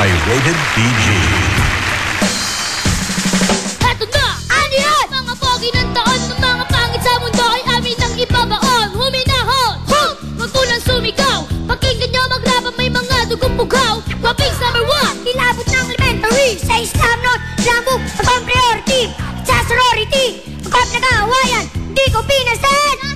ay rated PG. Eto na! Ano yan? Mga pogi ng taon ng mga pangit sa mundo ay amin ang ibabaon Huminahon! Sumigaw Pakinggan nyo magrapa may mga dugong pugaw Guwapings number one! Kilabot ng elementary Sa Islam not Jambo Pagpang priority Sa sorority Pagpap nag-aawayan Di ko pinasan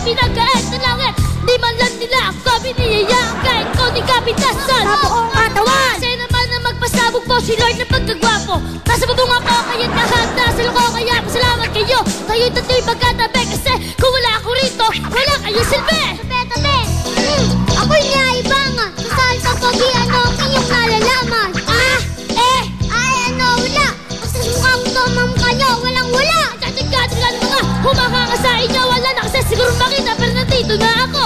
Pinagkait na langit Di man lang nila ako biniyayaan Kahit ko di kapitasan. Sa buong katawan. Kasi naman na magpasabog po si Lord ng pagkagwapo. Nasa bubong ako kaya't lahat nasa loko Kaya pasalamat kayo. Tayo'y tato'y magkatabi Kasi kung wala ako rito Wala kayo silbi. Tabi-tabi mm, Ako'y naibangan Kasal sa pogi Ano iyong nalalaman na ako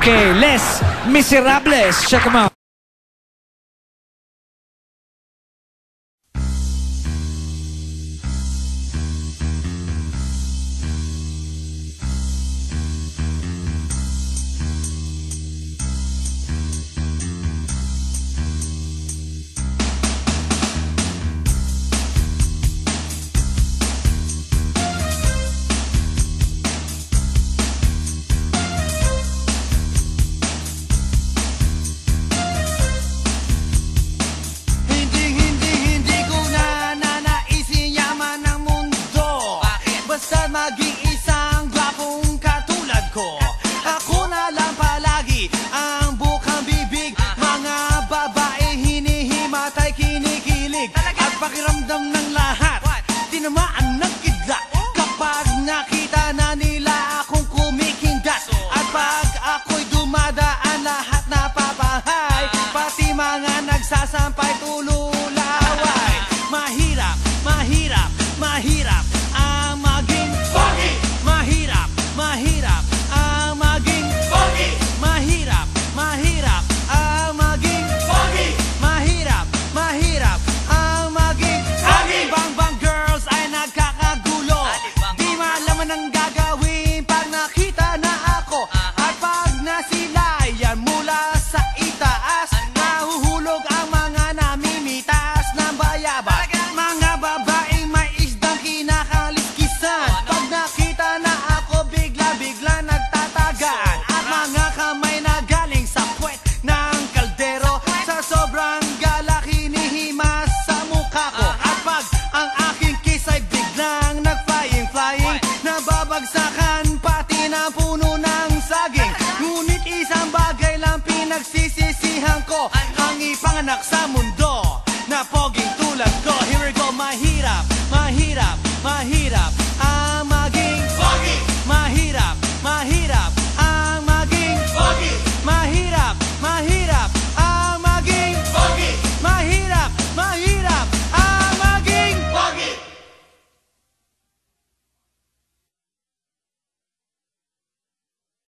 Okay, less miserables, check them out. Basta maging isang gwapong katulad ko. Ako na lang palagi ang bukang bibig. Mga babae hinihimatay kinikilig. At pakiramdam ng lahat. Tinamaan ng kidla Kapag nakita na nila akong kumikindas At pag ako'y dumadaan lahat napapahay Pati mga Roxamu